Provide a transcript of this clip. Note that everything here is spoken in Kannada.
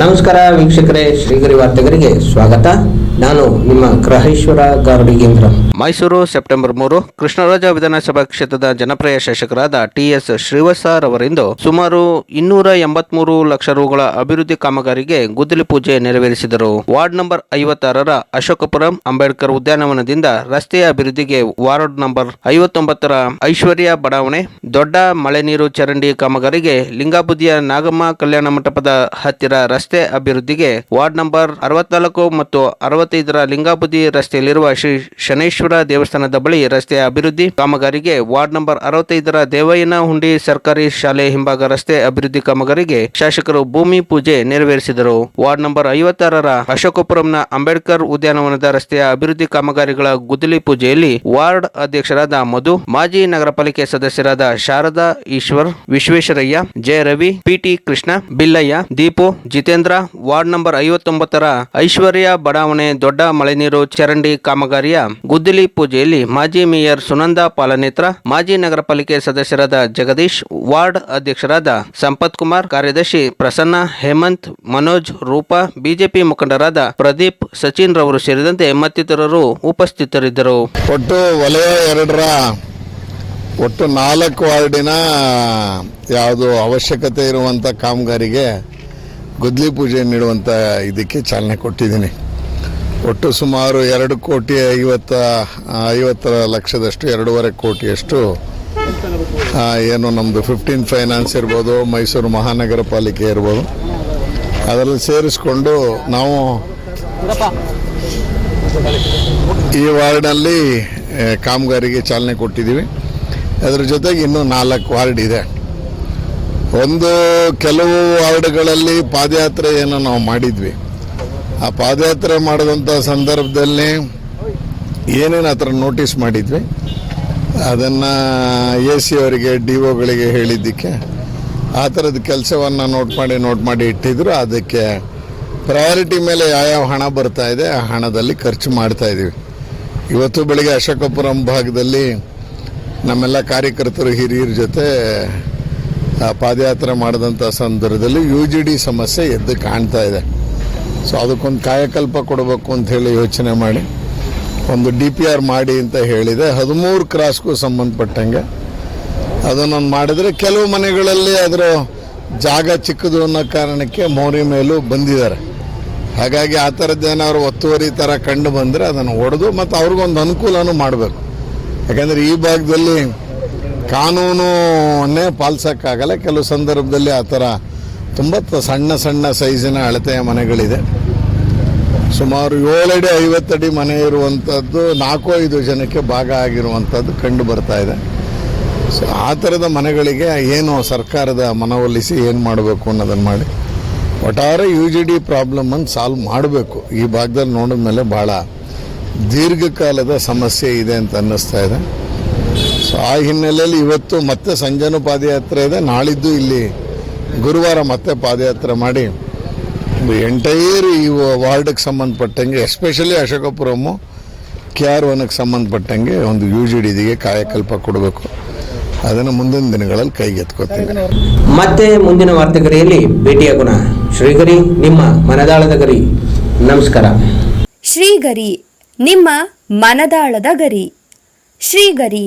ನಮಸ್ಕಾರ ವೀಕ್ಷಕರೇ, ಶ್ರೀಗರಿ ವಾರ್ತೆಗರಿಗೆ ಸ್ವಾಗತ. ನಾನು ನಿಮ್ಮ ಗ್ರಹೇಶ್ವರ ಗಾರ್ಡಿಗೇಂದ್ರ ಮೈಸೂರು, ಸೆಪ್ಟೆಂಬರ್ ಮೂರು, ಕೃಷ್ಣರಾಜ ವಿಧಾನಸಭಾ ಕ್ಷೇತ್ರದ ಜನಪ್ರಿಯ ಶಾಸಕರಾದ ಟಿಎಸ್ ಶ್ರೀವತ್ಸರ್ ಅವರಿಂದ ಸುಮಾರು ಇನ್ನೂರ ಎಂಬತ್ಮೂರು ಲಕ್ಷ ರುಗಳ ಅಭಿವೃದ್ಧಿ ಕಾಮಗಾರಿಗೆ ಗುದ್ದಲಿ ಪೂಜೆ ನೆರವೇರಿಸಿದರು. ವಾರ್ಡ್ ನಂಬರ್ ಐವತ್ತಾರರ ಅಶೋಕಪುರಂ ಅಂಬೇಡ್ಕರ್ ಉದ್ಯಾನವನದಿಂದ ರಸ್ತೆಯ ಅಭಿವೃದ್ಧಿಗೆ ವಾರ್ಡ್ ನಂಬರ್ ಐವತ್ತೊಂಬತ್ತರ ಐಶ್ವರ್ಯ ಬಡಾವಣೆ, ದೊಡ್ಡ ಮಳೆ ನೀರು ಚರಂಡಿ ಕಾಮಗಾರಿಗೆ ಲಿಂಗಾಬುದಿಯ ನಾಗಮ್ಮ ಕಲ್ಯಾಣ ಮಂಟಪದ ಹತ್ತಿರ ರಸ್ತೆ ಅಭಿವೃದ್ಧಿಗೆ ವಾರ್ಡ್ ನಂಬರ್ ಅರವತ್ನಾಲ್ಕು ಮತ್ತು ಅರವತ್ತೈದರ ಲಿಂಗಾಬುದಿ ರಸ್ತೆಯಲ್ಲಿರುವ ಶ್ರೀ ಶನೇಶ್ವರ ದೇವಸ್ಥಾನದ ಬಳಿ ರಸ್ತೆ ಅಭಿವೃದ್ಧಿ ಕಾಮಗಾರಿಗೆ ವಾರ್ಡ್ ನಂಬರ್ ಅರವತ್ತೈದರ ದೇವಯ್ಯನ ಹುಂಡಿ ಸರ್ಕಾರಿ ಶಾಲೆ ಹಿಂಭಾಗ ರಸ್ತೆ ಅಭಿವೃದ್ಧಿ ಕಾಮಗಾರಿಗೆ ಶಾಸಕರು ಭೂಮಿ ಪೂಜೆ ನೆರವೇರಿಸಿದರು. ವಾರ್ಡ್ ನಂಬರ್ ಐವತ್ತಾರರ ಅಶೋಕಪುರಂನ ಅಂಬೇಡ್ಕರ್ ಉದ್ಯಾನವನದ ರಸ್ತೆಯ ಅಭಿವೃದ್ಧಿ ಕಾಮಗಾರಿಗಳ ಗುದ್ದಲಿ ಪೂಜೆಯಲ್ಲಿ ವಾರ್ಡ್ ಅಧ್ಯಕ್ಷರಾದ ಮಧು, ಮಾಜಿ ನಗರ ಪಾಲಿಕೆ ಸದಸ್ಯರಾದ Sharada Eshwar, Visvesvaraya, Jayaravi, PT Krishna, Billayya, Deepu, Jitendra ward number ಐವತ್ತೊಂಬತ್ತರ Aishwarya ಬಡಾವಣೆ ದೊಡ್ಡ ಮಳೆನೀರು ಚರಂಡಿ ಕಾಮಗಾರಿಯ ಗುದ್ದಲಿ ಪೂಜೆಯಲ್ಲಿ ಮಾಜಿ ಮೇಯರ್ ಸುನಂದ ಪಾಲನೇತ್ರ, ಮಾಜಿ ನಗರ ಪಾಲಿಕೆ ಸದಸ್ಯರಾದ ಜಗದೀಶ್, ವಾರ್ಡ್ ಅಧ್ಯಕ್ಷರಾದ ಸಂಪತ್ ಕುಮಾರ್, ಕಾರ್ಯದರ್ಶಿ ಪ್ರಸನ್ನ, ಹೇಮಂತ್, ಮನೋಜ್, ರೂಪಾ, ಬಿಜೆಪಿ ಮುಖಂಡರಾದ ಪ್ರದೀಪ್, ಸಚಿನ್ ರವರು ಸೇರಿದಂತೆ ಮತ್ತಿತರರು ಉಪಸ್ಥಿತರಿದ್ದರು. ಒಟ್ಟು ವಲಯ ಎರಡರ ಒಟ್ಟು ನಾಲ್ಕು ವಾರ್ಡಿನ ಯಾವುದು ಅವಶ್ಯಕತೆ ಇರುವಂಥ ಕಾಮಗಾರಿಗೆ ಗುದ್ಲಿ ಪೂಜೆ ನೀಡುವಂಥ ಇದಕ್ಕೆ ಚಾಲನೆ ಕೊಟ್ಟಿದ್ದೀನಿ. ಒಟ್ಟು ಸುಮಾರು ಎರಡು ಕೋಟಿ ಐವತ್ತ, ಐವತ್ತರ ಲಕ್ಷದಷ್ಟು, ಎರಡೂವರೆ ಕೋಟಿಯಷ್ಟು ಏನು ನಮ್ಮದು ಫಿಫ್ಟೀನ್ ಫೈನಾನ್ಸ್ ಇರ್ಬೋದು, ಮೈಸೂರು ಮಹಾನಗರ ಪಾಲಿಕೆ ಇರ್ಬೋದು. ಅದರಲ್ಲಿ ಸೇರಿಸ್ಕೊಂಡು ನಾವು ಈ ವಾರ್ಡಲ್ಲಿ ಕಾಮಗಾರಿಗೆ ಚಾಲನೆ ಕೊಟ್ಟಿದ್ದೀವಿ. ಅದರ ಜೊತೆಗೆ ಇನ್ನೂ ನಾಲ್ಕು ವಾರ್ಡ್ ಇದೆ. ಒಂದು ಕೆಲವು ವಾರ್ಡ್ಗಳಲ್ಲಿ ಪಾದಯಾತ್ರೆ ಏನೋ ನಾವು ಮಾಡಿದ್ವಿ. ಆ ಪಾದಯಾತ್ರೆ ಮಾಡಿದಂಥ ಸಂದರ್ಭದಲ್ಲಿ ಏನೇನು ಹತ್ರ ನೋಟಿಸ್ ಮಾಡಿದ್ವಿ, ಅದನ್ನು ಎ ಸಿ ಅವರಿಗೆ, ಡಿ ಒಗಳಿಗೆ ಹೇಳಿದ್ದಕ್ಕೆ, ಆ ಥರದ ಕೆಲಸವನ್ನು ನೋಟ್ ಮಾಡಿ ನೋಟ್ ಮಾಡಿ ಇಟ್ಟಿದ್ರು. ಅದಕ್ಕೆ ಪ್ರಯಾರಿಟಿ ಮೇಲೆ ಯಾವ್ಯಾವ ಹಣ ಬರ್ತಾ ಇದೆ, ಆ ಹಣದಲ್ಲಿ ಖರ್ಚು ಮಾಡ್ತಾ ಇದ್ದೀವಿ ಇವತ್ತು ಬೆಳಿಗ್ಗೆ ಅಶೋಕಪುರಂ ಭಾಗದಲ್ಲಿ ನಮ್ಮೆಲ್ಲ ಕಾರ್ಯಕರ್ತರು, ಹಿರಿಯರ ಜೊತೆ ಪಾದಯಾತ್ರೆ ಮಾಡಿದಂಥ ಸಂದರ್ಭದಲ್ಲಿ ಯು ಜಿ ಡಿ ಸಮಸ್ಯೆ ಎದ್ದು ಕಾಣ್ತಾ ಇದೆ. ಸೊ ಅದಕ್ಕೊಂದು ಕಾಯಕಲ್ಪ ಕೊಡಬೇಕು ಅಂತ ಹೇಳಿ ಯೋಚನೆ ಮಾಡಿ, ಒಂದು ಡಿ ಪಿ ಆರ್ ಮಾಡಿ ಅಂತ ಹೇಳಿದೆ. ಹದಿಮೂರು ಕ್ರಾಸ್ಗೂ ಸಂಬಂಧಪಟ್ಟಂಗೆ. ಅದನ್ನು ಮಾಡಿದರೆ ಕೆಲವು ಮನೆಗಳಲ್ಲಿ ಅದರ ಜಾಗ ಚಿಕ್ಕದು ಅನ್ನೋ ಕಾರಣಕ್ಕೆ ಮೋರಿ ಮೇಲೂ ಬಂದಿದ್ದಾರೆ. ಹಾಗಾಗಿ ಆ ಥರದ್ದೇನಾದ್ರು ಒತ್ತುವರಿ ಥರ ಕಂಡು ಬಂದರೆ ಅದನ್ನು ಹೊಡೆದು ಮತ್ತು ಅವ್ರಿಗೊಂದು ಅನುಕೂಲನೂ ಮಾಡಬೇಕು. ಯಾಕಂದರೆ ಈ ಭಾಗದಲ್ಲಿ ಕಾನೂನನ್ನೇ ಪಾಲಿಸೋಕ್ಕಾಗಲ್ಲ. ಕೆಲವು ಸಂದರ್ಭದಲ್ಲಿ ಆ ಥರ ತುಂಬ ಸಣ್ಣ ಸಣ್ಣ ಸೈಜಿನ ಅಳತೆಯ ಮನೆಗಳಿದೆ. ಸುಮಾರು ಏಳಡಿ ಐವತ್ತಡಿ ಮನೆ ಇರುವಂಥದ್ದು, ನಾಲ್ಕು ಐದು ಜನಕ್ಕೆ ಭಾಗ ಆಗಿರುವಂಥದ್ದು ಕಂಡು ಬರ್ತಾ ಇದೆ. ಸೊ ಆ ಥರದ ಮನೆಗಳಿಗೆ ಏನು ಸರ್ಕಾರದ ಮನವೊಲಿಸಿ ಏನು ಮಾಡಬೇಕು ಅನ್ನೋದನ್ನು ಮಾಡಿ. ಒಟ್ಟಾರೆ ಯು ಜಿ ಡಿ ಪ್ರಾಬ್ಲಮನ್ನು ಸಾಲ್ವ್ ಮಾಡಬೇಕು. ಈ ಭಾಗದಲ್ಲಿ ನೋಡಿದ ಮೇಲೆ ಭಾಳ ದೀರ್ಘಕಾಲದ ಸಮಸ್ಯೆ ಇದೆ ಅಂತ ಅನ್ನಿಸ್ತಾ ಇದೆ. ಸೊ ಆ ಹಿನ್ನೆಲೆಯಲ್ಲಿ ಇವತ್ತು ಮತ್ತೆ ಸಂಜೆನೂ ಪಾದಯಾತ್ರೆ ಇದೆ. ನಾಳಿದ್ದು ಇಲ್ಲಿ ಗುರುವಾರ ಮತ್ತೆ ಪಾದಯಾತ್ರೆ ಮಾಡಿ ಎಂಟೈರ್ ಈ ವಾರ್ಡ್ಗೆ ಸಂಬಂಧಪಟ್ಟಂಗೆ ಎಸ್ಪೆಷಲಿ ಅಶೋಕಪುರಮು ಕೆ ಆರ್ ಒನಕ್ಕೆ ಸಂಬಂಧಪಟ್ಟಂಗೆ ಒಂದು ಯು ಜಿ ಡಿಗೆ ಕಾಯಕಲ್ಪ ಕೊಡಬೇಕು. ಅದನ್ನು ಮುಂದಿನ ದಿನಗಳಲ್ಲಿ ಕೈಗೆತ್ಕೋತೇವೆ ಮತ್ತೆ ಮುಂದಿನ ವಾರ್ತೆಗರಿಯಲ್ಲಿ ಭೇಟಿಯಾಗೋಣ ಶ್ರೀಗರಿ ನಿಮ್ಮ ಮನದಾಳದ ಗರಿ. ನಮಸ್ಕಾರ. ಶ್ರೀಗರಿ ನಿಮ್ಮ ಮನದಾಳದ ಗರಿ. ಶ್ರೀಗರಿ